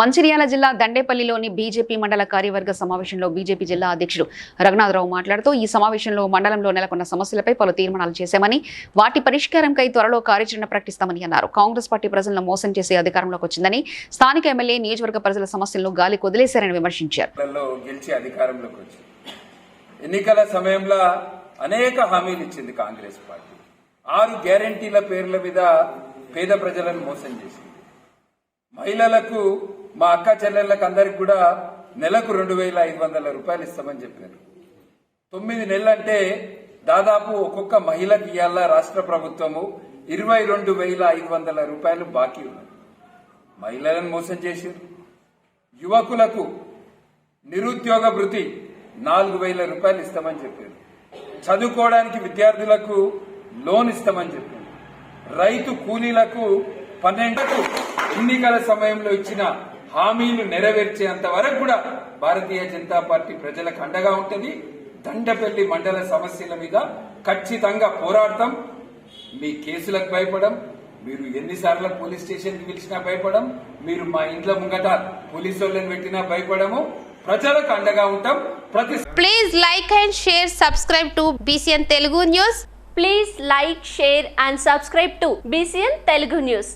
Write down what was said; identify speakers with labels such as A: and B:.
A: మంచిర్యాల జిల్లా దండేపల్లిలోని బీజేపీ మండల కార్యవర్గ సమావేశంలో బీజేపీ జిల్లా అధ్యక్షుడు రఘునాథరావు మాట్లాడుతూ ఈ సమావేశంలో మండలంలో నెలకొన్న సమస్యలపై పలు తీర్మానాలు చేశామని వాటి పరిష్కారంకై త్వరలో కార్యాచరణ ప్రకటిస్తామని అన్నారు. కాంగ్రెస్ పార్టీ ప్రజలను మోసం చేసే అధికారంలోకి వచ్చిందని స్థానిక ఎమ్మెల్యే నియోజకవర్గ ప్రజల సమస్యలను గాలి కొదిలేశారని విమర్శించారు.
B: ఎన్నికల సమయంలో అనేక హామీలు ఇచ్చింది కాంగ్రెస్ పార్టీ. ఆరు గ్యారంటీల పేర్ల మీద పేద ప్రజలను మోసం చేసింది. మహిళలకు మా అక్క చెల్లెళ్ళకు అందరికి కూడా నెలకు రెండు వేల ఐదు వందల రూపాయలు ఇస్తామని చెప్పారు. తొమ్మిది నెలలంటే దాదాపు ఒక్కొక్క మహిళకి ఇవాళ రాష్ట్ర ప్రభుత్వము ఇరవై రెండు వేల ఐదు వందల రూపాయలు బాకీ ఉన్నాయి మహిళలను మోసం చేశారు. యువకులకు నిరుద్యోగ భృతి నాలుగు వేల రూపాయలు ఇస్తామని చెప్పారు. చదువుకోవడానికి విద్యార్థులకు లోన్ ఇస్తామని చెప్పారు. రైతు కూలీలకు పన్నెండుకు ఎన్నికల సమయంలో ఇచ్చిన హామీలు నెరవేర్చేంత వరకు కూడా భారతీయ జనతా పార్టీ ప్రజలకు అండగా ఉంటుంది. దండపల్లి మండల సమస్యల మీద ఖచ్చితంగా పోరాడతాం. మీ కేసులకు భయపడం మీరు ఎన్నిసార్లు పోలీస్ స్టేషన్కి పిలిచినా భయపడం మీరు మా ఇంట్లో ముంగట పోలీసు వాళ్ళని పెట్టినా భయపడము. ప్రజలకు అండగా ఉంటాం. ప్రతి
C: please like and share subscribe to BCN Telugu news
D: please like share and subscribe to BCN Telugu news